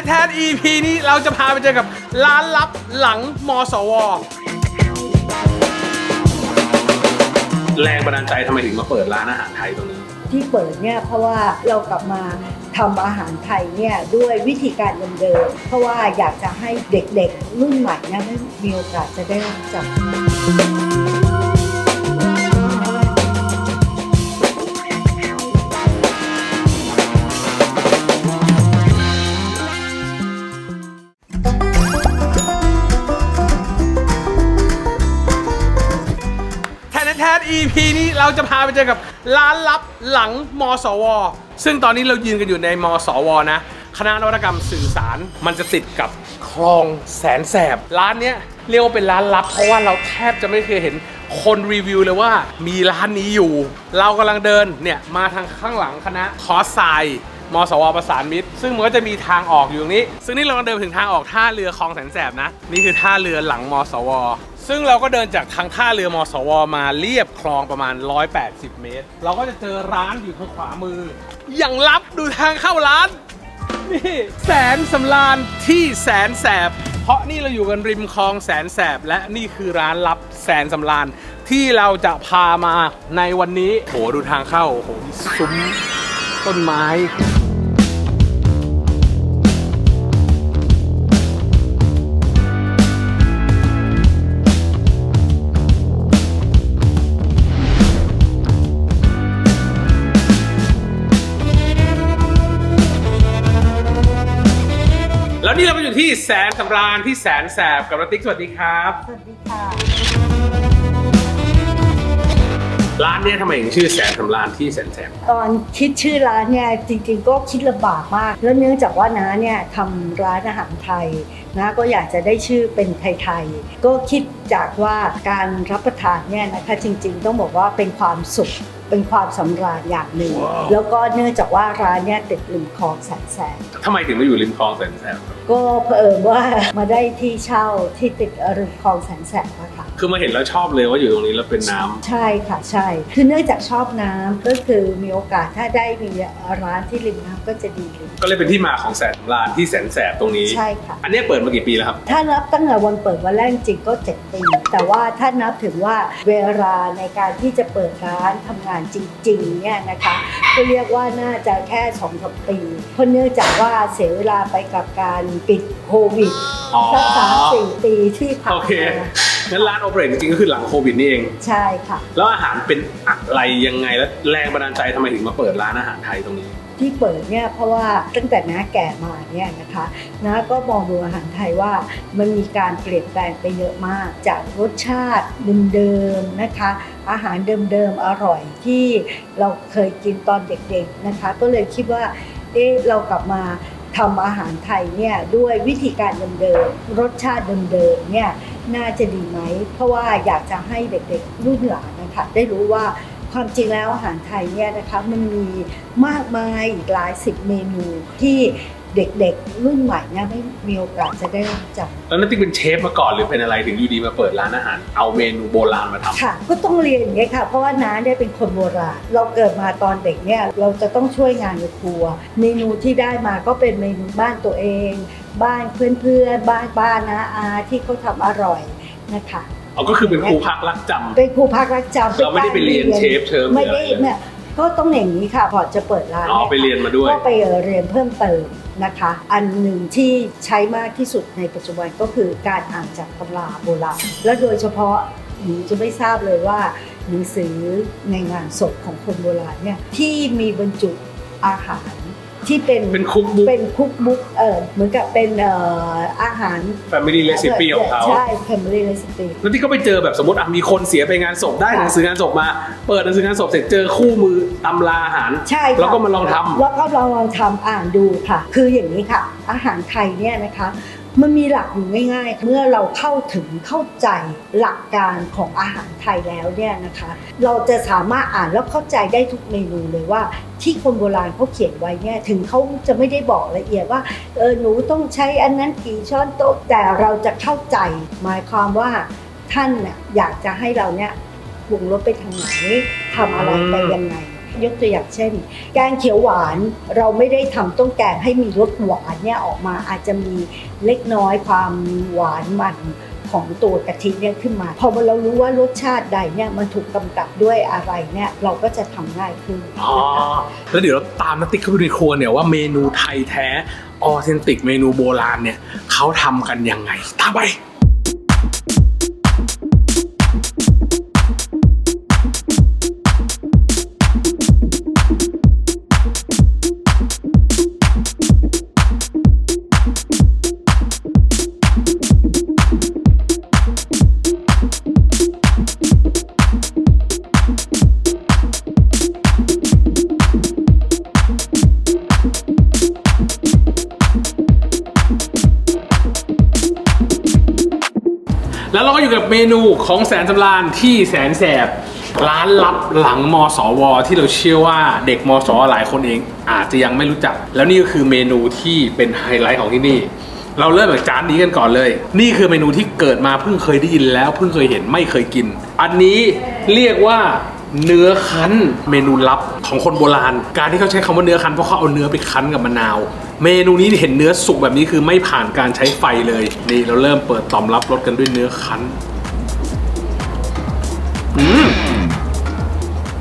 นแทน EP นี้เราจะพาไปเจอกับร้านลับหลังมสว แรงบันดาลใจทำไมถึงมาเปิดร้านอาหารไทยตรงนี้ ที่เปิดเนี่ยเพราะว่าเรากลับมาทำอาหารไทยเนี่ยด้วยวิธีการเดิมๆ เพราะว่าอยากจะให้เด็กๆ รุ่นใหม่เนี่ยได้มีโอกาสจะได้รู้จัก เราจะพาไปเจอกับร้านลับหลังมสว ซึ่งตอนนี้เรายืนกันอยู่ในมสวนะ คณะนวัตกรรมสื่อสารมันจะติดกับคลองแสนแสบ ร้านเนี้ยเรียกว่าเป็นร้านลับ เพราะว่าเราแทบจะไม่เคยเห็นคนรีวิวเลยว่ามีร้านนี้อยู่ เรากำลังเดินเนี่ยมาทางข้างหลังคณะคอสไซ มสวประสานมิตร ซึ่งมันก็จะมีทางออกอยู่ตรงนี้ ซึ่งนี่เรากำลังเดินถึงทางออกท่าเรือคลองแสนแสบนะ นี่คือท่าเรือหลังมสว ซึ่งเราก็เดินจากทางท่าเรือมสว มาเรียบคลองประมาณ 180 เมตร เราก็จะเจอร้านอยู่ทางขวามือ อย่างลับดูทางเข้าร้านนี่แสนสำราญที่แสนแสบ เพราะนี่เราอยู่กันริมคลองแสนแสบ และนี่คือร้านลับแสนสำราญที่เราจะพามาในวันนี้โหดูทางเข้าโหซุ้มต้นไม้ แล้วนี่เราก็อยู่ที่แสนสำราญที่แสนแสบกับรติ๊กสวัสดีครับ สวัสดีค่ะ ร้านเนี้ยทำไมถึงชื่อแสนสำราญที่แสนแสบ ตอนคิดชื่อร้านเนี่ยจริงๆก็คิดลำบากมาก แล้วเนื่องจากว่าน้าเนี่ยทำร้านอาหารไทยนะก็อยากจะได้ชื่อเป็นไทยๆ ก็คิดจากว่าการรับประทานเนี่ยนะคะจริงๆ ต้องบอกว่าเป็นความสุข เป็นความสำราญอย่างหนึ่ง แล้วก็เนื่องจากว่าร้านเนี่ยติดริมคลองแสนแสบทำไมถึงมาอยู่ริมคลองแสนแสบครับก็เผอิญว่ามาได้ที่เช่าที่ติดริมคลองแสนแสบอะค่ะ คือมาเห็นแล้วชอบเลยว่าอยู่ตรงนี้แล้วเป็นน้ำ ใช่ค่ะใช่ คือเนื่องจากชอบน้ำก็คือมีโอกาสถ้าได้มีร้านที่ริมน้ำก็จะดีเลยก็เลยเป็นที่มาของแสนสำราญที่แสนแสบตรงนี้ ใช่ค่ะ อันเนี้ยเปิดมากี่ปีแล้วครับ ถ้านับตั้งแต่วันเปิดวันแรกจริงก็ 7 ปี แต่ว่าถ้านับถึงว่าเวลาในการที่จะเปิดร้านทำงานจริงๆเนี่ยนะคะก็เรียกว่าน่าจะแค่2อสปีเพราะเนื่องจากว่าเสียเวลาไปกับการปิดโควิดอ๋อ สักสามสี่ปีที่ผ่านโอเค มา งั้นร้านโอเปเรตจริงๆก็คือหลังโควิดนี่เอง ใช่ค่ะ แล้วอาหารเป็นอะไรยังไงแล้วแรงบันดาลใจทำไมถึงมาเปิดร้านอาหารไทยตรงนี้ ที่เปิดเนี่ยเพราะว่าตั้งแต่น้าแก่มาเนี่ยนะคะน้าก็มองดูอาหารไทยว่ามันมีการเปลี่ยนแปลงไปเยอะมาก จากรสชาติเดิมๆนะคะ อาหารเดิมๆอร่อยที่เราเคยกินตอนเด็กๆนะคะ ก็เลยคิดว่าเอ๊ะเรากลับมาทำอาหารไทยเนี่ยด้วยวิธีการเดิมๆรสชาติเดิมๆเนี่ย น่าจะดีไหม เพราะว่าอยากจะให้เด็กๆรุ่นหลานนะคะได้รู้ว่าความจริงแล้วอาหารไทยเนี่ยนะคะมันมีมากมายอีกหลายสิบเมนูที่เด็กๆ รุ่นใหม่เนี่ยไม่มีโอกาสจะได้รู้จักแล้วนัตติ๊กเป็นเชฟมาก่อนหรือเป็นอะไรถึงอยู่ดีมาเปิดร้านอาหาร เอาเมนูโบราณมาทำค่ะก็ต้องเรียนอย่างนี้ยค่ะ เพราะว่าน้าเนี่ยเป็นคนโบราณ เราเกิดมาตอนเด็กเนี่ยเราจะต้องช่วยงานในครัว เมนูที่ได้มาก็เป็นเมนูบ้านตัวเอง บ้านเพื่อนๆบ้านบ้านนะอาที่เขาทำอร่อยนะคะอ๋อก็คือเป็นครูพักรักจำเป็นครูพักรักจำเราไม่ได้ไปเรียนเชฟเชิมไม่ได้หรืออะไรเนี่ยก็ต้องอย่างนี้ค่ะพอจะเปิดร้านอ๋อนี่ยไปเรียนมาด้วยก็ไปเรียนเพิ่มเติมนะคะ อันหนึ่งที่ใช้มากที่สุดในปัจจุบันก็คือการอ่านจากตำราโบราณและโดยเฉพาะหนูจะไม่ทราบเลยว่าหนังสือในงานศพของคนโบราณเนี่ยที่มีบรรจุอาหาร ที่เป็นเป็นคุกบุ๊ก เป็นคุกบุ๊กเออเหมือนกับเป็นเอ่ออาหาร Family Recipe ของเขา ใช่ Family Recipe แล้วที่เขาไปเจอแบบสมมติอะมีคนเสียไปงานศพได้ค่ะหนังสืองานศพมา เปิดหนังสืองานศพเสร็จเจอคู่มือตำราอาหาร ใช่ค่ะแล้วก็มาลองทำ แล้วก็ลองลองทำอ่านดูค่ะ คืออย่างนี้ค่ะ อาหารไทยเนี่ยนะคะ มันมีหลักอยู่ง่ายๆ เมื่อเราเข้าถึงเข้าใจหลักการของอาหารไทยแล้วเนี่ยนะคะ เราจะสามารถอ่านแล้วเข้าใจได้ทุกเมนูเลยว่า ที่คนโบราณเขาเขียนไว้เนี่ยถึงเขาจะไม่ได้บอกละเอียดว่าเออหนูต้องใช้อันนั้นกี่ช้อนโต๊ะแต่เราจะเข้าใจ หมายความว่าท่านเนี่ยอยากจะให้เราเนี่ยปรุงรสไปทางไหนทำอะไรไปยังไง ยกตัวอย่างเช่น แกงเขียวหวานเราไม่ได้ทำต้มแกงให้มีรสหวานเนี่ยออกมาอาจจะมีเล็กน้อยความหวานมันของตัวกะทิเนี่ยขึ้นมา พอเรารู้ว่ารสชาติใดเนี่ยมันถูกกำกับด้วยอะไรเนี่ยเราก็จะทำง่ายขึ้นอ๋อแล้วเดี๋ยวเราตามนักติ๊กเข้าไปในครัวเนี่ยว่าเมนูไทยแท้ออเทนติกเมนูโบราณเนี่ยเขาทำกันยังไงตามไป แล้วเราก็อยู่กับเมนูของแสนสำราญที่แสนแสบร้านลับหลังมสว ที่เราเชื่อว่าเด็กมสวหลายคนเองอาจจะยังไม่รู้จัก แล้วนี่ก็คือเมนูที่เป็นไฮไลท์ของที่นี่ เราเริ่มจากจานนี้กันก่อนเลย นี่คือเมนูที่เกิดมาเพิ่งเคยได้ยินแล้วเพิ่งเคยเห็นไม่เคยกิน อันนี้เรียกว่า เนื้อคั้นเมนูลับของคนโบราณ การที่เขาใช้คำว่าเนื้อคั้นเพราะเขาเอาเนื้อไปคั้นกับมะนาว เมนูนี้เห็นเนื้อสุกแบบนี้คือไม่ผ่านการใช้ไฟเลยนี่เราเริ่มเปิดต่อมรับรสกันด้วยเนื้อคั้นอืม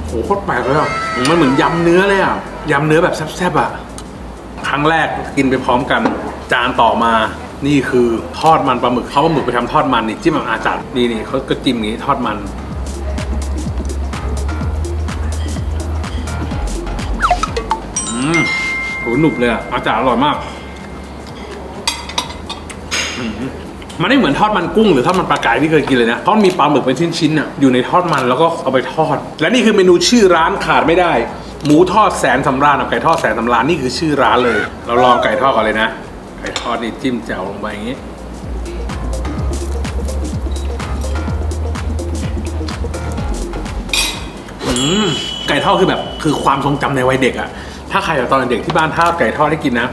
โหโคตรแปลกเลยอะมันเหมือนยำเนื้อเลยอะยำเนื้อแบบแซ่บๆอะครั้งแรกกินไปพร้อมกัน จานต่อมานี่คือทอดมันปลาหมึกเขาปลาหมึกไปทำทอดมันนี่จิ้มแบบอาจารย์นี่นี่เขาก็จิ้มอย่างนี้ทอดมัน โหหนุบเลยอะอาจารย์อร่อยมากมันไม่เหมือนทอดมันกุ้งหรือทอดมันปลากายที่เคยกินเลยนะเพราะมีปลาหมึกเป็นชิ้นๆอะอยู่ในทอดมันแล้วก็เอาไปทอด และนี่คือเมนูชื่อร้านขาดไม่ได้ หมูทอดแสนสำราญกับไก่ทอดแสนสำราญนี่คือชื่อร้านเลย เราลองไก่ทอดก่อนเลยนะ ไก่ทอดนี่จิ้มแจ่วลงไปอย่างนี้ไก่ทอดคือแบบคือความทรงจำในวัยเด็กอะ ถ้าใครแบบตอนเด็กที่บ้านถ้าไก่ทอดได้กินนะ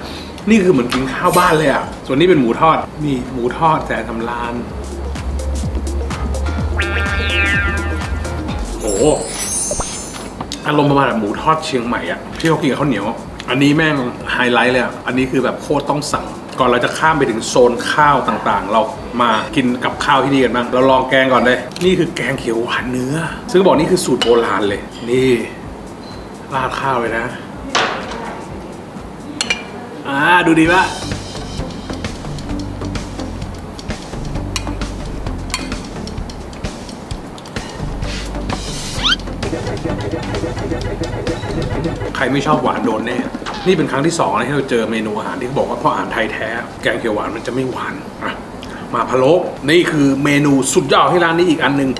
นี่คือเหมือนกินข้าวบ้านเลยอะ ส่วนนี้เป็นหมูทอด นี่หมูทอดแสนสำราน โอ้โหอารมณ์ประมาณแบบหมูทอดเชียงใหม่อะที่เขากินกับข้าวเหนียว อันนี้แม่งไฮไลท์เลยอะ อันนี้คือแบบโคตรต้องสั่งก่อนเราจะข้ามไปถึงโซนข้าวต่างๆ เรามากินกับข้าวที่นี่กันบ้าง เราลองแกงก่อนเลย นี่คือแกงเขียวหวานเนื้อ ซึ่งบอกนี่คือสูตรโบราณเลย นี่ราดข้าวเลยนะ อ่าดูดีปะใครไม่ชอบหวานโดนแน่ นี่เป็นครั้งที่สองนะที่เราเจอเมนูอาหารที่เขาบอกว่าเพราะอาหารไทยแท้ แกงเขียวหวานมันจะไม่หวานอะมาพะโล้นี่คือเมนูสุดยอดที่ร้านนี้อีกอันหนึ่ง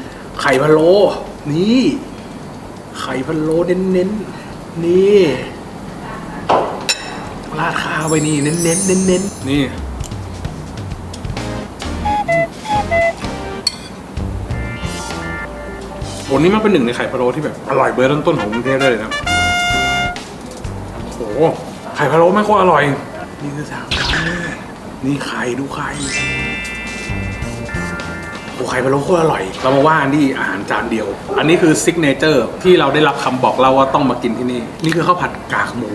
ไข่พะโล้นี่ ไข่พะโล้เน้นๆนี่ราดข้าว ไปนี่เน้นเน้นเน้นเน้นๆนี่โอ้นี่มันเป็นหนึ่งในไข่พะโล้ที่แบบอร่อยเบอร์ต้นๆของกรุงเทพได้เลยนะโอ้โหไข่พะโล้ไม่โคตรอร่อย นี่คือสามชั้นนี่ไข่ดูไข่ โอ้ไข่พะโล้โคตรอร่อย เรามาว่ากันที่อาหารจานเดียว อันนี้คือซิกเนเจอร์ที่เราได้รับคำบอกเล่าว่าต้องมากินที่นี่ นี่คือข้าวผัดกากหมู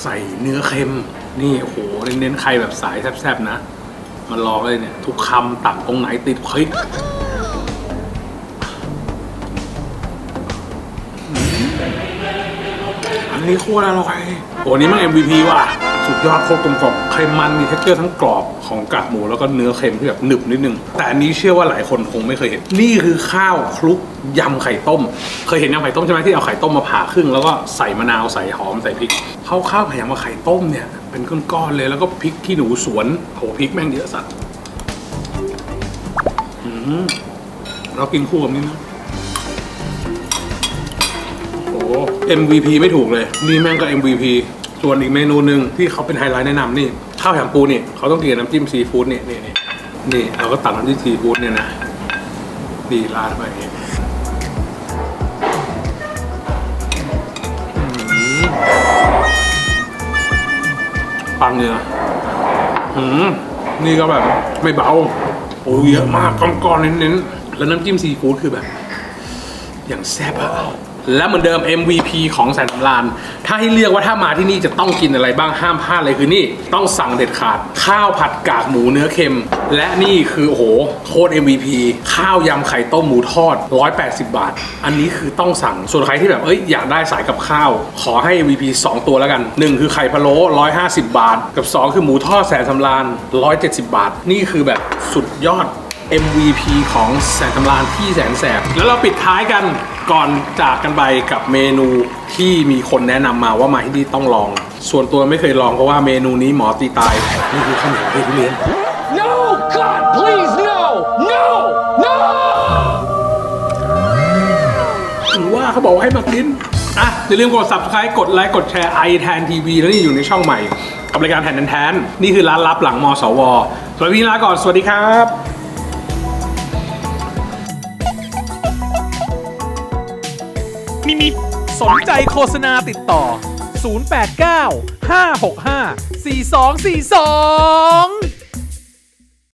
ใส่เนื้อเค็ม นี่โอ้โหเน้นๆใครแบบสายแซ่บๆนะ มันลองเลยเนี่ย ทุกคำตักตรงไหนติดพริก อันนี้โคตรอร่อยโอ้นี่มัน MVP ว่ะ ยอดโคตรกลมกล่อมไขมันมีเท็กเจอร์ทั้งกรอบของกากหมูแล้วก็เนื้อเค็มที่แบบหนึบนิดนึง แต่อันนี้เชื่อว่าหลายคนคงไม่เคยเห็น นี่คือข้าวคลุกยำไข่ต้ม เคยเห็นยำไข่ต้มใช่ไหมที่เอาไข่ต้มมาผ่าครึ่งแล้วก็ใส่มะนาวใส่หอมใส่พริกข้าวข้าวพยายามาไข่ต้มเนี่ย เป็นก้อนๆเลยแล้วก็พริกที่หนูสวนโหพริกแม่งเยอะสัตว์เรากินคู่กับนี้นะโอ้ MVP ไม่ถูกเลย นี่แม่งก็ MVP ส่วนอีกเมนูหนึ่งที่เขาเป็นไฮไลท์แนะนำนี่ข้าวแหมปูนี่เขาต้องกินกับน้ำจิ้มซีฟู้ดนี่นี่นี่นี่เราก็ตัดน้ำจิ้มซีฟู้ดเนี่ยนะนี่ราดไปอย่างงี้อืมปังเนื้ออืมนี่ก็แบบไม่เบาโอ้เยอะมากก้อนๆเน้นๆแล้วน้ำจิ้มซีฟู้ดคือแบบ อย่างแซ่บอะ และเหมือนเดิม MVP ของแสนสำรานถ้าให้เลือกว่าถ้ามาที่นี่จะต้องกินอะไรบ้างห้ามพลาดเลยคือนี่ต้องสั่งเด็ดขาด ข้าวผัดกากหมูเนื้อเค็ม และนี่คือโอ้โหโคตร MVP ข้าวยำไข่ต้มหมูทอด 180 บาท อันนี้คือต้องสั่งส่วนใครที่แบบเอ้ยอยากได้สายกับข้าว ขอให้ MVP 2 ตัวแล้วกัน 1 คือไข่พะโล้150 บาท กับ 2 คือหมูทอดแสนสำราน170 บาท นี่คือแบบสุดยอด MVP ของแสนสำรานที่แสนแสบแล้วเราปิดท้ายกัน ก่อนจากกันไปกับเมนูที่มีคนแนะนำมาว่ามาที่นี่ต้องลอง ส่วนตัวไม่เคยลองเพราะว่าเมนูนี้หมอตีตายนี่คือข้าวเหนียวเฮ้ยทุเรียน No! God, please, no! No! No! หรือว่าเขาบอกว่าให้มากินอะอย่าลืมกด subscribe กดไลค์กดแชร์ i แทนทีวีแล้วนี่อยู่ในช่องใหม่ กับรายการแทนแทนๆนี่คือร้านลับหลังมสวสวัสดีลาก่อนสวัสดีครับ มีมีสนใจโฆษณาติดต่อ 089 565 4242